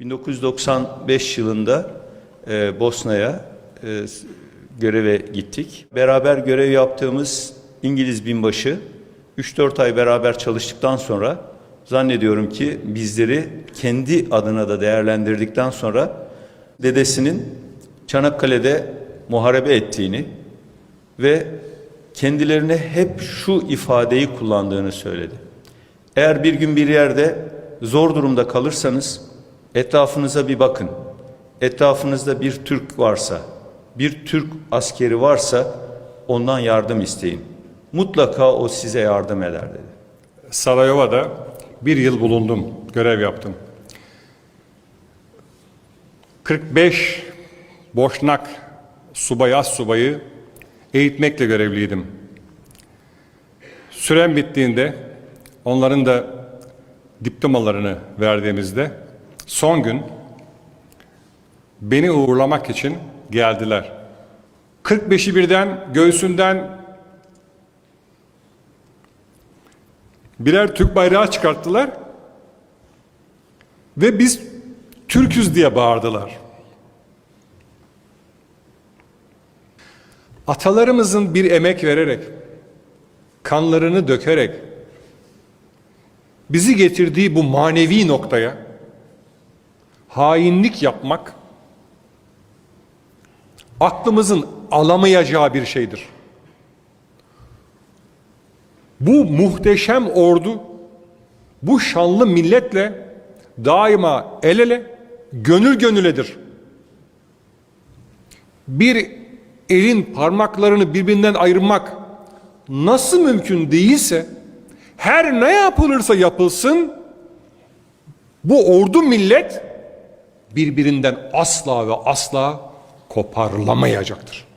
1995 yılında e, Bosna'ya e, göreve gittik. Beraber görev yaptığımız İngiliz binbaşı 3-4 ay beraber çalıştıktan sonra zannediyorum ki bizleri kendi adına da değerlendirdikten sonra dedesinin Çanakkale'de muharebe ettiğini ve kendilerine hep şu ifadeyi kullandığını söyledi. Eğer bir gün bir yerde zor durumda kalırsanız etrafınıza bir bakın. Etrafınızda bir Türk varsa, bir Türk askeri varsa ondan yardım isteyin. Mutlaka o size yardım eder dedi. Sarayova'da bir yıl bulundum, görev yaptım. 45 Boşnak subay, az subayı eğitmekle görevliydim. Sürem bittiğinde onların da diplomalarını verdiğimizde son gün beni uğurlamak için geldiler. 45'i birden göğsünden birer Türk bayrağı çıkarttılar ve biz Türküz diye bağırdılar. Atalarımızın bir emek vererek, kanlarını dökerek bizi getirdiği bu manevi noktaya hainlik yapmak aklımızın alamayacağı bir şeydir. Bu muhteşem ordu bu şanlı milletle daima el ele, gönül gönüledir. Bir elin parmaklarını birbirinden ayırmak nasıl mümkün değilse her ne yapılırsa yapılsın bu ordu millet birbirinden asla ve asla koparılamayacaktır.